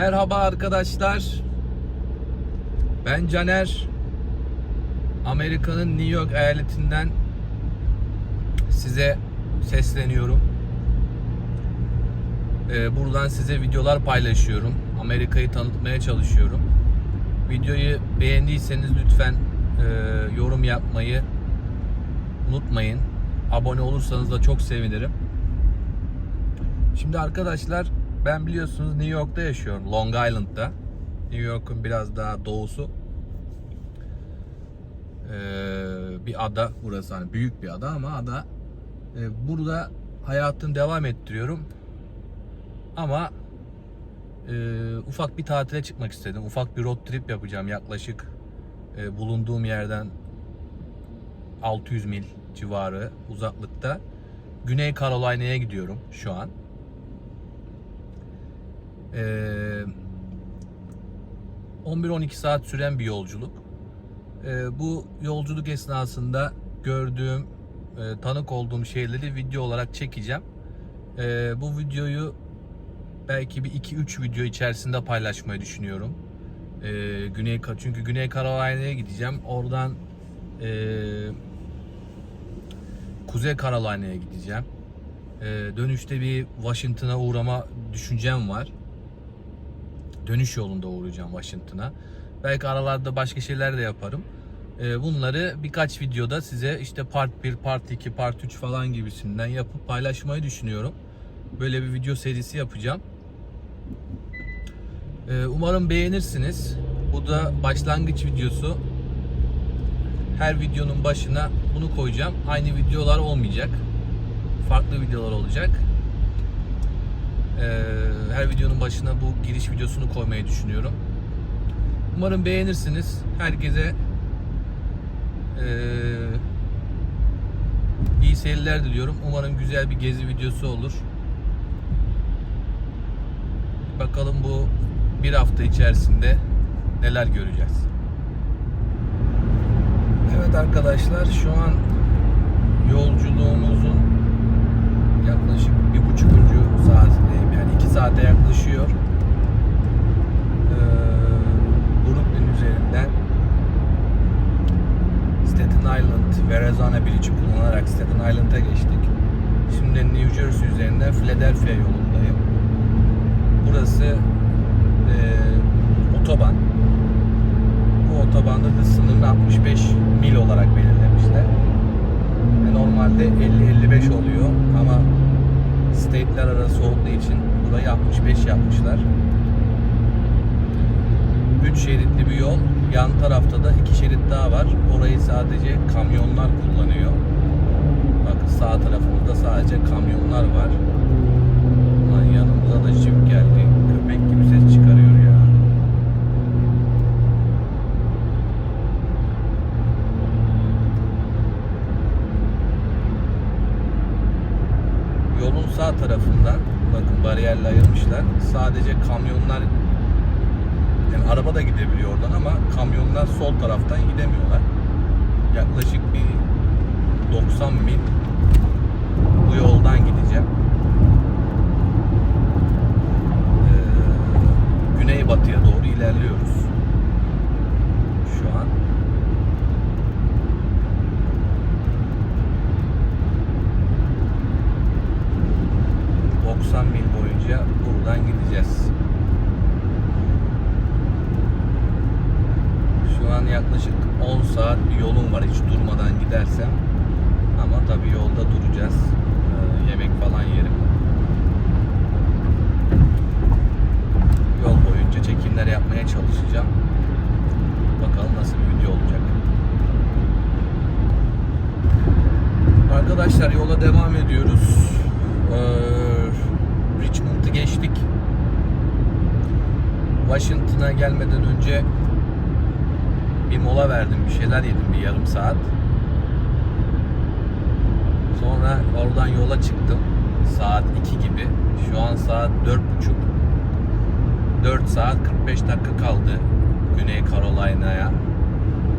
Merhaba arkadaşlar. Ben Caner. Amerika'nın New York eyaletinden size sesleniyorum. Ee, buradan size videolar paylaşıyorum. Amerika'yı tanıtmaya çalışıyorum. Videoyu beğendiyseniz lütfen e, yorum yapmayı unutmayın. Abone olursanız da çok sevinirim. Şimdi arkadaşlar ben biliyorsunuz New York'ta yaşıyorum. Long Island'da. New York'un biraz daha doğusu. Ee, bir ada burası hani büyük bir ada ama ada Ee, burada hayatımı devam ettiriyorum. Ama e, ufak bir tatile çıkmak istedim. Ufak bir road trip yapacağım yaklaşık e, bulunduğum yerden 600 mil civarı uzaklıkta. Güney Carolina'ya gidiyorum şu an. Ee, 11-12 saat süren bir yolculuk. Ee, bu yolculuk esnasında gördüğüm, e, tanık olduğum şeyleri video olarak çekeceğim. Ee, bu videoyu belki bir 2-3 video içerisinde paylaşmayı düşünüyorum. Ee, Güney çünkü Güney Carolina'ya gideceğim. Oradan e, Kuzey Carolina'ya gideceğim. Ee, dönüşte bir Washington'a uğrama düşüncem var. Dönüş yolunda uğrayacağım Washington'a. Belki aralarda başka şeyler de yaparım. Ee, bunları birkaç videoda size işte part 1, part 2, part 3 falan gibisinden yapıp paylaşmayı düşünüyorum. Böyle bir video serisi yapacağım. Ee, umarım beğenirsiniz. Bu da başlangıç videosu. Her videonun başına bunu koyacağım. Aynı videolar olmayacak. Farklı videolar olacak. Ee, her videonun başına bu giriş videosunu koymayı düşünüyorum. Umarım beğenirsiniz. Herkese ee, iyi seyirler diliyorum. Umarım güzel bir gezi videosu olur. Bakalım bu bir hafta içerisinde neler göreceğiz. Evet arkadaşlar şu an yolculuğumuzun yaklaşık bir buçukuncu saatindeyim. Yani iki saate yaklaşıyor. Ee, Brooklyn üzerinden Staten Island, Verrazana Bridge'i kullanarak Staten Island'a geçtik. Şimdi New Jersey üzerinden Philadelphia yolundayım. Burası e, otoban. Bu otobanda hız sınırını 65 mil olarak belirlemişler. E, normalde 50-55 oluyor ama state'ler arası 65 yapmışlar. 3 şeritli bir yol. Yan tarafta da 2 şerit daha var. Orayı sadece kamyonlar kullanıyor. Bakın sağ tarafımızda sadece kamyonlar var. Lan yanımıza da jip geldi. Köpek gibi ses çıkarıyor ya. Yolun sağ tarafından bakın bariyerle ayırmışlar. Sadece kamyonlar yani araba da gidebiliyor oradan ama kamyonlar sol taraftan gidemiyorlar. Yaklaşık bir 90 mil bu yoldan gideceğim. Ee, güneybatıya doğru ilerliyoruz. Şu an. ...90 mil boyunca buradan gideceğiz. Şu an yaklaşık 10 saat bir yolum var hiç durmadan gidersem. Ama tabii yolda duracağız. Ee, yemek falan yerim. Yol boyunca çekimler yapmaya çalışacağım. Bakalım nasıl bir video olacak. Arkadaşlar yola devam ediyoruz. Ee, Richmond'ı geçtik. Washington'a gelmeden önce bir mola verdim, bir şeyler yedim bir yarım saat. Sonra oradan yola çıktım. Saat 2 gibi. Şu an saat 4.30. 4 saat 45 dakika kaldı Güney Carolina'ya.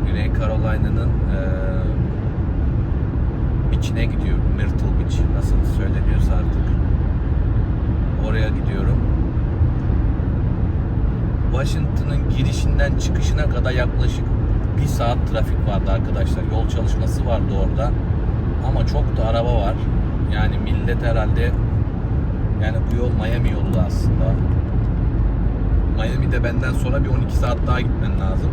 Güney Carolina'nın eee beach'ine gidiyorum. Myrtle Beach nasıl söyleniyorsa artık. Oraya gidiyorum. Washington'ın girişinden çıkışına kadar yaklaşık bir saat trafik vardı arkadaşlar. Yol çalışması vardı orada. Ama çok da araba var. Yani millet herhalde yani bu yol Miami yolu da aslında. Miami'de benden sonra bir 12 saat daha gitmen lazım.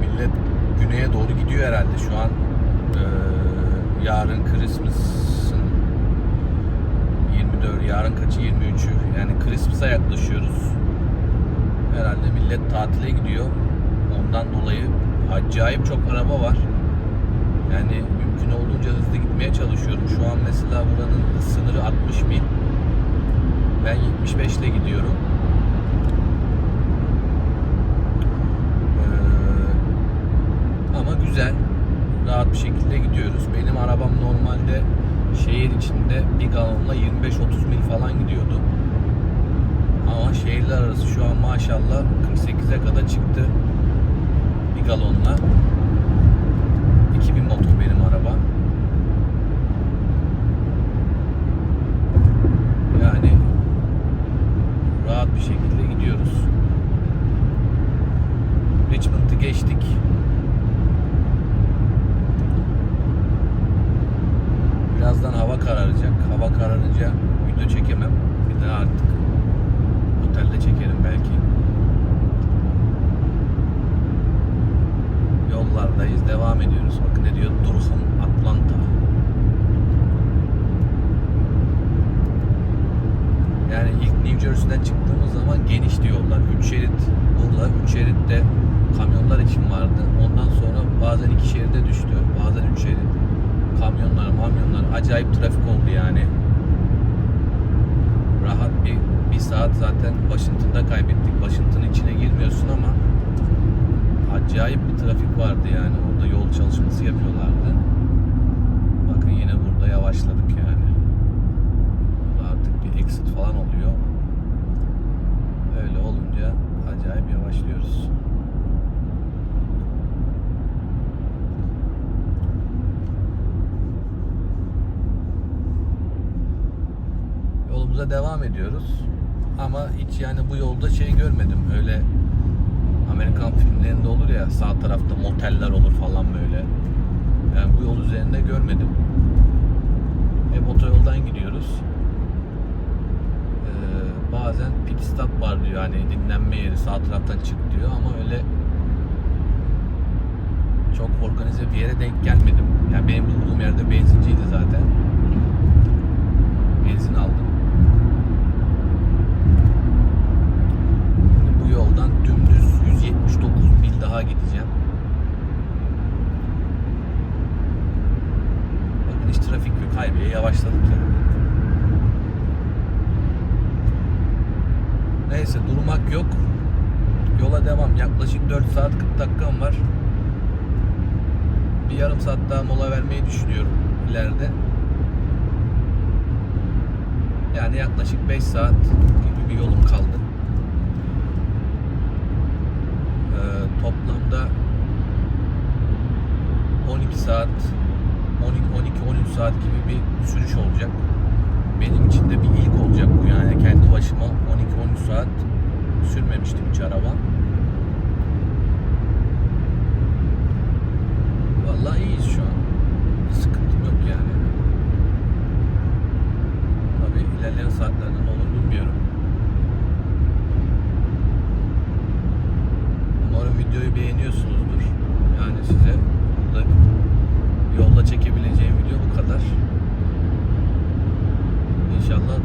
Millet güneye doğru gidiyor herhalde şu an. Ee, yarın Christmas'ın 24, yarın kaçı 23'ü. Yani Christmas'a yaklaşıyoruz. Herhalde millet tatile gidiyor. Ondan dolayı acayip çok araba var. Yani mümkün olduğunca hızlı gitmeye çalışıyorum. Şu an mesela buranın sınırı 60 mil. Ben 75 ile gidiyorum. Ee, ama güzel. Rahat bir şekilde gidiyoruz. Benim arabam normalde şehir içinde bir galonla 25-30 mil falan gidiyordu. Ama şehirler arası şu an maşallah 48'e kadar çıktı. Galonla. 2000 motor benim araba. Yani rahat bir şekilde gidiyoruz. Richmond'ı geçtik. Birazdan hava kararacak. Hava kararınca video çekemem. Bir daha artık otelde çekerim belki. Yollardayız. Devam ediyoruz. Bakın ne diyor? Durham, Atlanta. Yani ilk New Jersey'den çıktığımız zaman genişti yollar. 3 şerit burada, 3 şeritte kamyonlar için vardı. Ondan sonra bazen 2 şeride düştü. Bazen 3 şerit. Kamyonlar, mamyonlar acayip trafik oldu yani. Rahat bir, bir saat zaten Washington'da kaybettik. Washington'ın içine girmiyorsun ama acayip bir trafik vardı yani. Orada yol çalışması yapıyorlardı. Bakın yine burada yavaşladık yani. Burada artık bir exit falan oluyor. Öyle olunca acayip yavaşlıyoruz. Yolumuza devam ediyoruz. Ama hiç yani bu yolda şey görmedim. Öyle Amerikan filmlerinde olur ya sağ tarafta moteller olur falan böyle. Yani bu yol üzerinde görmedim. Hep otoyoldan gidiyoruz. Ee, bazen pit stop var diyor hani dinlenme yeri sağ taraftan çık diyor ama öyle çok organize bir yere denk gelmedim. Yani benim bulunduğum yerde benzinciydi zaten. Benzin aldım. Şimdi bu yoldan dümdüz 179 mil daha gideceğim. Bakın hiç trafik yok. Haybiye yavaşladık yani. Neyse durmak yok. Yola devam. Yaklaşık 4 saat 40 dakikam var. Bir yarım saat daha mola vermeyi düşünüyorum ileride. Yani yaklaşık 5 saat gibi bir yolum kaldı. Ee, toplamda 12 saat 12 12 13 saat gibi bir sürüş olacak. Benim için de bir ilk olacak bu yani kendi başıma 12 13 saat sürmemiştim hiç araba. Vallahi iyiyiz şu an. Bir sıkıntım yok yani. Tabii ilerleyen saatlerde ne olur bilmiyorum. Umarım videoyu beğeniyorsunuzdur. Yani size burada yolda çekebileceğim video bu kadar. İnşallah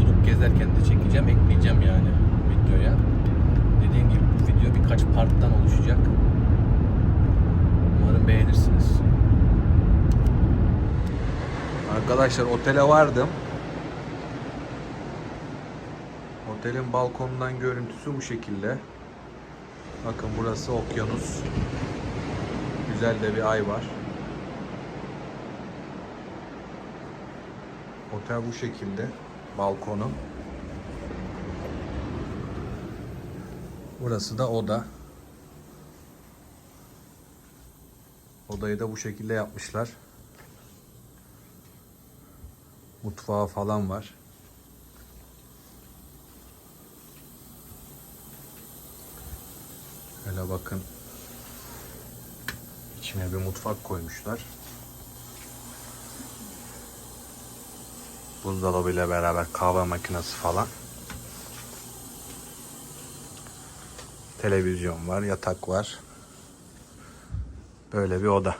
durup gezerken de çekeceğim, ekleyeceğim yani videoya. Dediğim gibi bu video birkaç parttan oluşacak. Umarım beğenirsiniz. Arkadaşlar otele vardım. Otelin balkonundan görüntüsü bu şekilde. Bakın burası okyanus. Güzel de bir ay var. Otel bu şekilde. Balkonu. Burası da oda. Odayı da bu şekilde yapmışlar. Mutfağı falan var. Şöyle bakın. İçine bir mutfak koymuşlar. Buzdolabıyla beraber kahve makinesi falan. Televizyon var, yatak var. Böyle bir oda.